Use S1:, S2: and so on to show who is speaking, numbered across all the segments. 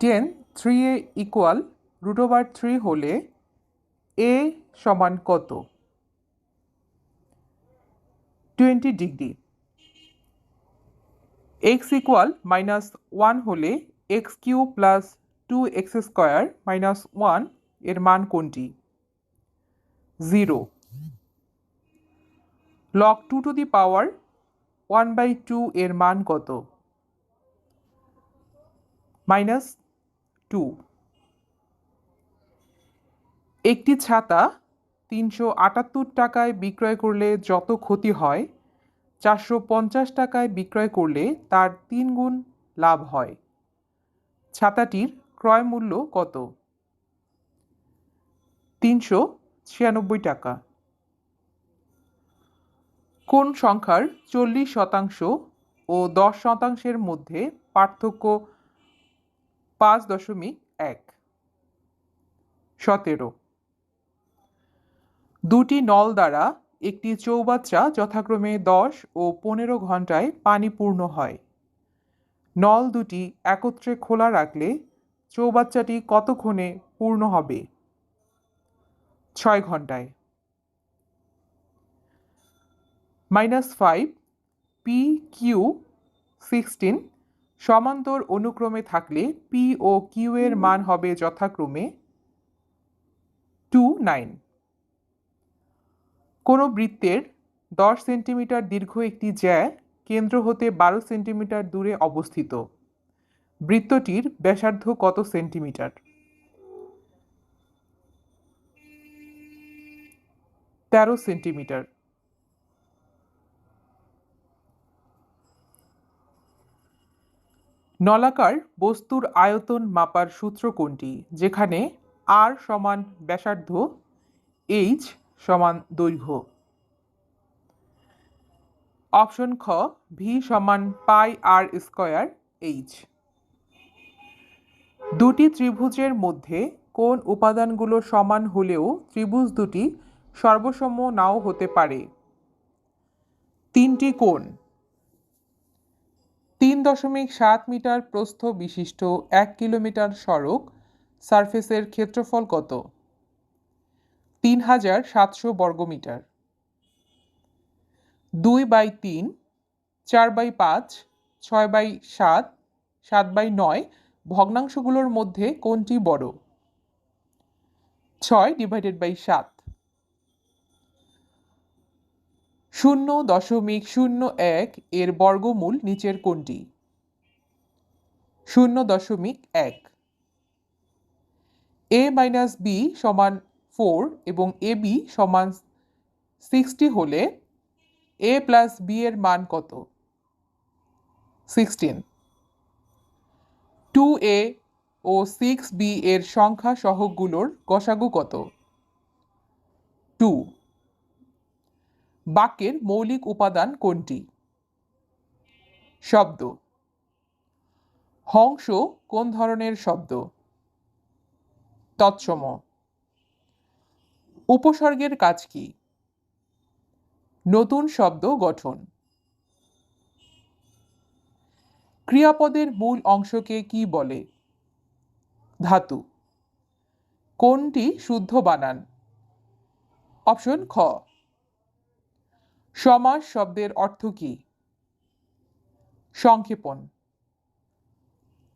S1: Ten three A equal root over three হলে A সমান কত? Twenty degree X equal minus one হলে X Q plus two X square minus ওয়ানের মান কোনটি? Zero log two to the power one by two এর মান কত? Minus two. একটি ছাতা তিনশো আটাত্তর টাকায় বিক্রয় করলে যত ক্ষতি হয়, চারশো পঞ্চাশ টাকায় বিক্রয় করলে তার তিন গুণ লাভ হয়। ছাতাটির ক্রয় মূল্য কত? তিনশো ছিয়ানব্বই টাকা। কোন সংখ্যার চল্লিশ শতাংশ ও দশ শতাংশের মধ্যে পার্থক্য পাঁচ দশমিক এক। সতেরো। দুটি নল দ্বারা একটি চৌবাচ্চা যথাক্রমে দশ ও পনেরো ঘন্টায় পানি পূর্ণ হয়। নল দুটি একত্রে খোলা রাখলে চৌবাচ্চাটি কতক্ষণে পূর্ণ হবে? ছয় ঘন্টায়। Minus five P Q sixteen সমান্তর অনুক্রমে থাকলে পি ও কিউ এর মান হবে যথাক্রমে টু নাইন কোনো বৃত্তের দশ সেন্টিমিটার দীর্ঘ একটি জ্যা কেন্দ্র হতে বারো সেন্টিমিটার দূরে অবস্থিত। বৃত্তটির ব্যাসার্ধ কত সেন্টিমিটার? তেরো সেন্টিমিটার। নলাকার বস্তুর আয়তন মাপার সূত্র কোনটি? যেখানে আর সমান ব্যাসার্ধ এইচ সমান দৈর্ঘ্য। অপশন খ ভি সমান পাই আর স্কয়ার এইচ দুটি ত্রিভুজের মধ্যে কোন উপাদানগুলো সমান হলেও ত্রিভুজ দুটি সর্বসম নাও হতে পারে? তিনটি কোণ। তিন দশমিক সাত মিটার প্রস্থ বিশিষ্ট এক কিলোমিটার সড়ক সারফেসের ক্ষেত্রফল কত? তিন হাজার সাতশো বর্গমিটার দুই বাই তিন, চার বাই পাঁচ, ছয় বাই সাত সাত বাই নয় ভগ্নাংশগুলোর মধ্যে কোনটি বড়? ছয় ডিভাইডেড বাই সাত। শূন্য দশমিক শূন্য এক এর বর্গমূল নিচের কোনটি? শূন্য দশমিক এক। এ মাইনাস বি সমান ফোর এবং এ বি সমান সিক্সটি হলে এ প্লাস বি এর মান কত? সিক্সটিন। টু এ ও সিক্স বি এর সংখ্যা সহগুলোর গসাগু কত? টু। বাক্যের মৌলিক উপাদান কোনটি? শব্দ। হংস কোন ধরনের শব্দ? তৎসম। উপসর্গের কাজ কি? নতুন শব্দ গঠন। ক্রিয়াপদের মূল অংশকে কি বলে? ধাতু। কোনটি শুদ্ধ বানান? অপশন খ। সমাস শব্দের অর্থ কি? সংক্ষেপণ।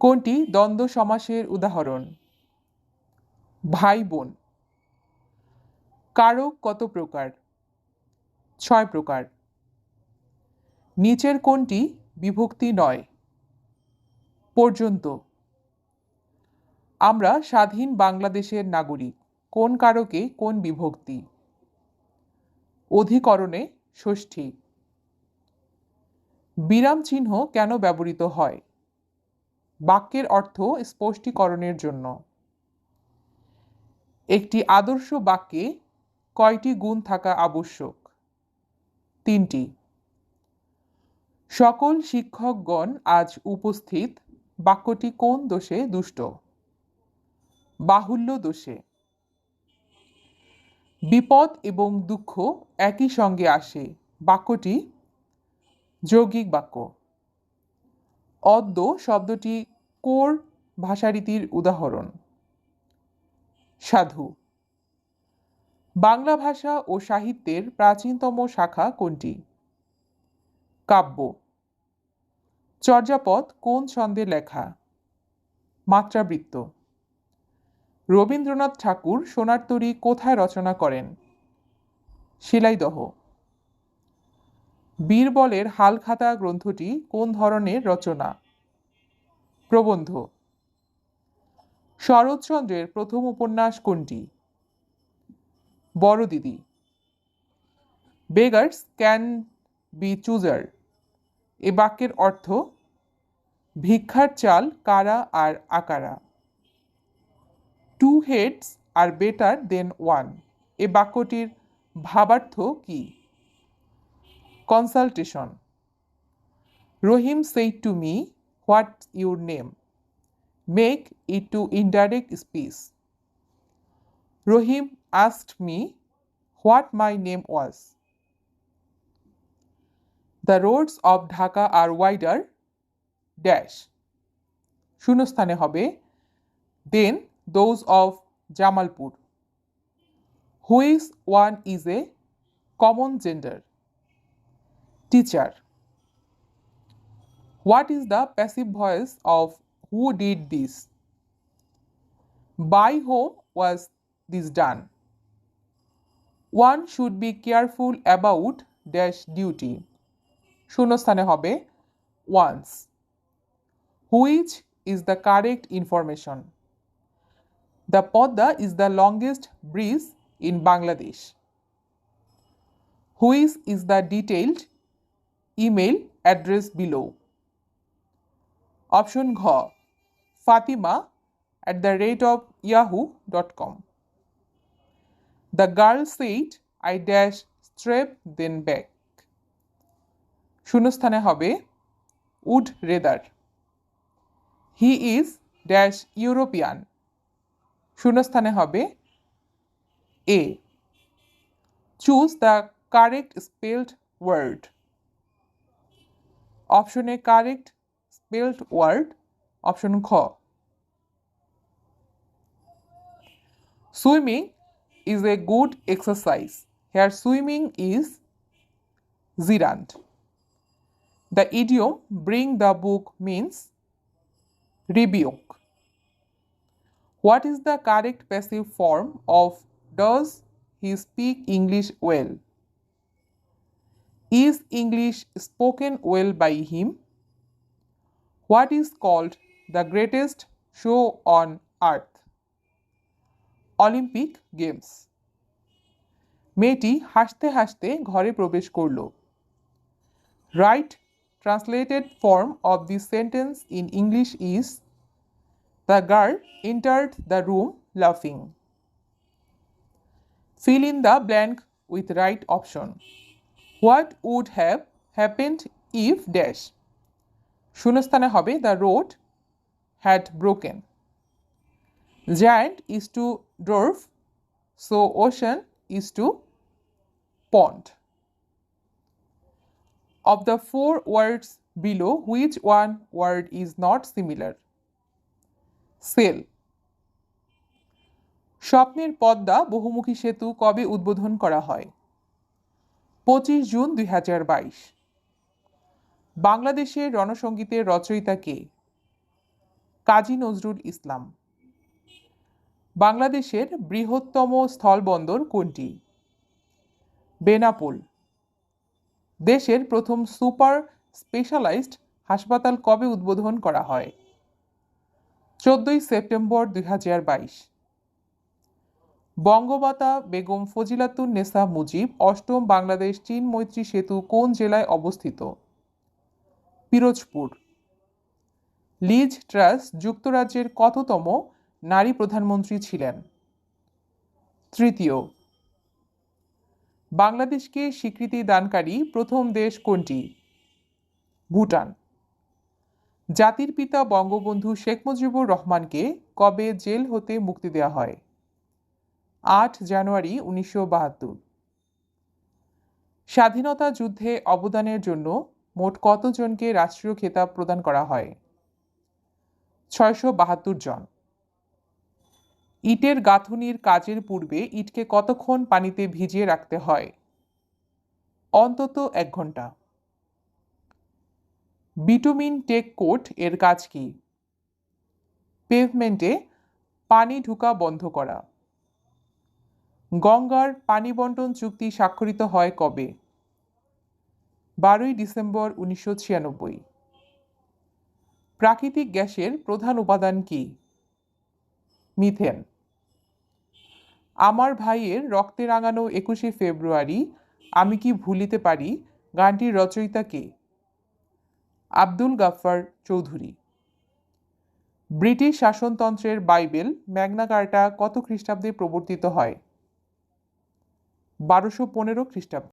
S1: কোনটি দ্বন্দ্ব সমাসের উদাহরণ? ভাই বোন কারক কত প্রকার? ছয় প্রকার। নিচের কোনটি বিভক্তি নয়? পর্যন্ত। আমরা স্বাধীন বাংলাদেশের নাগরিক, কোন কারকে কোন বিভক্তি? অধিকরণে ষষ্ঠী। বিরাম চিহ্ন কেন ব্যবহৃত হয়? বাক্যের অর্থ স্পষ্টীকরণের জন্য। একটি আদর্শ বাক্যে কয়টি গুণ থাকা আবশ্যক? তিনটি। সকল শিক্ষকগণ আজ উপস্থিত বাক্যটি কোন দোষে দুষ্ট? বাহুল্য দোষে। বিপদ এবং দুঃখ একই সঙ্গে আসে। বাক্যটি যৌগিক বাক্য। অদ্য শব্দটি কোর ভাষারীতির উদাহরণ। সাধু। বাংলা ভাষা ও সাহিত্যের প্রাচীনতম শাখা কোনটি? কাব্য। চর্যাপদ কোন ছন্দে লেখা? মাত্রাবৃত্ত। রবীন্দ্রনাথ ঠাকুর সোনার তরী কোথায় রচনা করেন? শিলাইদহ। বীরবলের হালখাতা গ্রন্থটি কোন ধরনের রচনা? প্রবন্ধ। শরৎচন্দ্রের প্রথম উপন্যাস কোনটি? বড় দিদি বেগার্স ক্যান বি চুজার। এ বাক্যের অর্থ, ভিক্ষার চাল কারা আর আকারা। Heads are better than one এ বাক্যটির ভাবার্থ কি? Consultation Rahim said to me what your name make it to indirect speech Rahim asked me, what my name was. The roads of Dhaka are wider, dash. শূন্যস্থানে হবে দেন those of Jamalpur which one is a common gender teacher what is the passive voice of who did this by whom was this done one should be careful about dash duty শূন্যস্থানে হবে once which is the correct information The Padma is the longest bridge in Bangladesh which is the detailed email address below option ঘ Fatima at the rate of Yahoo dot com The girl said, I dash strap then back. শূন্যস্থানে হবে would rather he is dash European শূন্যস্থানে হবে a choose the correct spelled word অপশনে correct spelled word option খ swimming is a good exercise. Here, swimming is zirant. The idiom bring the book means rebuke. What is the correct passive form of does he speak English well? Is English spoken well by him? What is called the greatest show on earth? Olympic games মেয়েটি হাসতে হাসতে ঘরে প্রবেশ করল right translated form of this sentence in English is The girl entered the room লাফিং fill in the blank with right option. What would have happened if dash? শূন্যস্থানে হবে the road had broken. Giant is to dwarf, so ocean is to pond. Of the four words below, which one word is not similar? Sail. স্বপ্নের পদ্মা, বহুমুখী সেতু কবে উদ্বোধন করা হয়? পঁচিশ জুন দুই হাজার বাইশ। বাংলাদেশের রণসঙ্গীতের রচয়িতা কে? কাজী নজরুল ইসলাম। বাংলাদেশের বৃহত্তম স্থলবন্দর কোনটি? বেনাপোল। দেশের প্রথম সুপার স্পেশালাইজড হাসপাতাল কবে উদ্বোধন করা হয়? চোদ্দই সেপ্টেম্বর দুই হাজার বাইশ। বঙ্গমাতা বেগম ফজিলাতুন নেসা মুজিব অষ্টম বাংলাদেশ চীন মৈত্রী সেতু কোন জেলায় অবস্থিত? পিরোজপুর। লিজ ট্রাস যুক্তরাজ্যের কততম নারী প্রধানমন্ত্রী ছিলেন? তৃতীয়। বাংলাদেশকে স্বীকৃতি দানকারী প্রথম দেশ কোনটি? ভুটান। জাতির পিতা বঙ্গবন্ধু শেখ মুজিবুর রহমানকে কবে জেল হতে মুক্তি দেওয়া হয়? আট জানুয়ারি উনিশশো বাহাত্তর। স্বাধীনতা যুদ্ধে অবদানের জন্য মোট কতজনকে রাষ্ট্রীয় খেতাব প্রদান করা হয়? ছয়শো বাহাত্তর জন। ইটের গাঁথুনির কাজের পূর্বে ইটকে কতক্ষণ পানিতে ভিজিয়ে রাখতে হয়? অন্তত এক ঘণ্টা বিটুমিন টেক কোট এর কাজ কি? পেভমেন্টে পানি ঢুকা বন্ধ করা। গঙ্গার পানি বন্টন চুক্তি স্বাক্ষরিত হয় কবে? বারোই ডিসেম্বর উনিশশো ছিয়ানব্বই। প্রাকৃতিক গ্যাসের প্রধান উপাদান কি? মিথেন। আমার ভাইয়ের রক্তে রাঙানো একুশে ফেব্রুয়ারি আমি কি ভুলিতে পারি? গানটির রচয়িতা কে? আব্দুল গাফফার চৌধুরী। ব্রিটিশ শাসনতন্ত্রের বাইবেল ম্যাগনা কার্টা কত খ্রিস্টাব্দে প্রবর্তিত হয়? বারোশো পনেরো খ্রিস্টাব্দে।